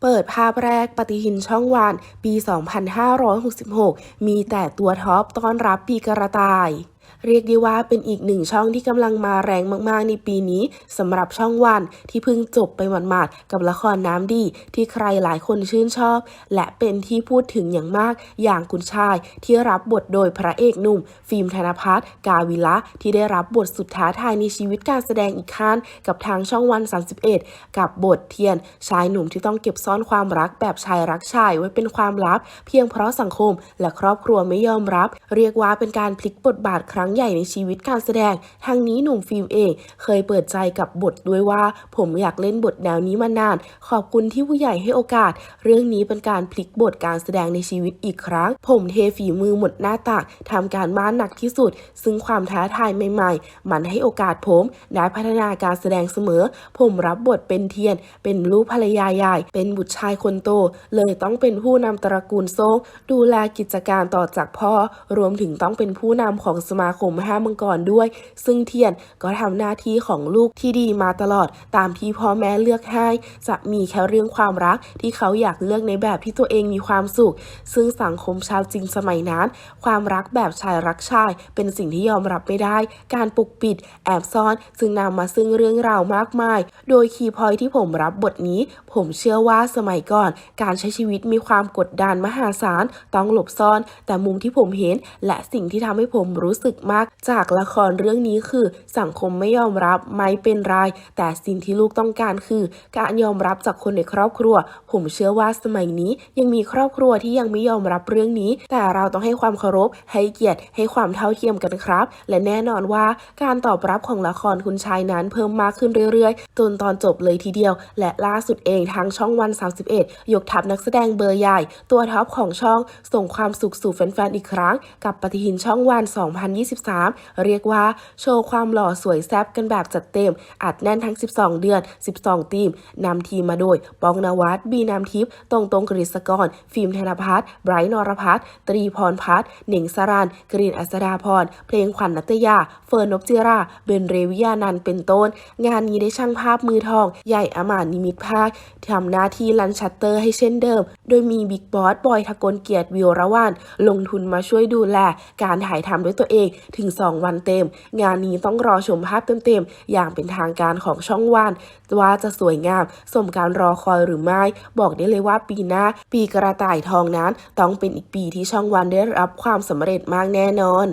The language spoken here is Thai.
เปิดภาพแรกปฏิหินช่องวานปี 2566 มีแต่ตัวท็อปต้อนรับปีกระต่าย เรียกได้ว่าเป็นอีกหนึ่งช่องที่กำลังมาแรงมากๆในปีนี้สำหรับช่องวันที่เพิ่งจบไปหมาดๆกับละครน้ำดี ที่ใครหลายคนชื่นชอบ และเป็นที่พูดถึงอย่างมากอย่างคุณชาย ที่รับบทโดยพระเอกหนุ่ม ฟิล์มธนพัฒน์กาวิละที่ได้รับบทสุดท้าทายในชีวิตการแสดงอีกขั้นกับทางช่องวัน 31 กับบทเทียน ชายหนุ่มที่ต้องเก็บซ่อนความรักแบบชายรักชายไว้เป็นความลับ เพียงเพราะสังคมและครอบครัวไม่ยอมรับ เรียกว่าเป็นการพลิกบทบาทครั้งงใหญ่ในชีวิตการแสดง ทางนี้หนุ่มฟิล์มเองเคยเปิดใจกับบทด้วยว่า ผมอยากเล่นบทแนวนี้มานาน ขอบคุณที่ผู้ใหญ่ให้โอกาส เรื่องนี้เป็นการพลิกบทการแสดงในชีวิตอีกครั้ง ผมเทฝีมือหมดหน้าตักทำการบ้านหนักที่สุด ซึ่งความท้าทายใหม่ๆ มันให้โอกาสผมได้พัฒนาการแสดงเสมอ ผมรับบทเป็นเทียน เป็นลูกภรรยาใหญ่ เป็นบุตรชายคนโต เลยต้องเป็นผู้นำตระกูลโซ่งดูแลกิจการต่อจากพ่อ รวมถึงต้องเป็นผู้นำของสมาคมห้ามังกรด้วย ซึ่งเทียนก็ทำหน้าที่ของลูกที่ดีมาตลอด ตามที่พ่อแม่เลือกให้ จะมีแค่เรื่องความรักที่เขาอยากเลือกในแบบที่ตัวเองมีความสุข ซึ่งสังคมชาวจีนสมัยนั้น ความรักแบบชายรักชาย เป็นสิ่งที่ยอมรับไม่ได้ การปกปิด แอบซ่อนซึ่งนำมาซึ่งเรื่องราวมากมาย โดยคีย์พอยที่ผมรับบทนี้ ผมเชื่อว่าสมัยก่อน การใช้ชีวิตมีความกดดันมหาศาลต้องหลบซ่อน แต่มุมที่ผมเห็นและสิ่งที่ทำให้ผมรู้สึกมาก จากละครเรื่องนี้คือ สังคมไม่ยอมรับไม่เป็นไรแต่สิ่งที่ลูกต้องการคือ การยอมรับจากคนในครอบครัว ผมเชื่อว่าสมัยนี้ยังมีครอบครัวที่ยังไม่ยอมรับเรื่องนี้ แต่เราต้องให้ความเคารพ ให้เกียรติ ให้ความเท่าเทียมกันครับ และแน่นอนว่าการตอบรับของละครคุณชายนั้นเพิ่มมากขึ้นเรื่อยๆ จนตอนจบเลยทีเดียว และล่าสุดเองทางช่องวัน 31 ยกทัพนักแสดงเบอร์ใหญ่ ตัวท็อปของช่องส่งความสุขสู่แฟนๆอีกครั้ง กับปฏิหินช่องวัน 2023เรียกว่าโชว์ความหล่อสวยแซ่บกันแบบจัดเต็ม อัดแน่นทั้ง 12 เดือน 12 ทีมนำทีมมาโดยปองนวัดบีนามทิพย์ตรงตรงกฤษกร ฟิล์มธนพัฒน์ไบรท์นรพัฒน์ตรีพรพัฒน์เหน่งสรันกรีนอัศดาพร เพลงขวัญนัตยา เฟิร์นนพจิราเบนเรวิยานันเป็นต้น งานนี้ได้ช่างภาพมือทอง ใหญ่อมานิมิตภาคทำหน้าที่รันชัตเตอร์ให้เช่นเดิม โดยมีบิ๊กบอสบอยทะกลเกียรติวิวรวันลงทุนมาช่วยดูแลการถ่ายทำด้วยตัวเองถึง 2 วันเต็ม งานนี้ต้องรอชมภาพเต็มๆ อย่างเป็นทางการของช่องวัน ว่าจะสวยงาม สมการรอคอยหรือไม่ บอกได้เลยว่าปีหน้า ปีกระต่ายทองนั้น ต้องเป็นอีกปีที่ช่องวันได้รับความสำเร็จมากแน่นอน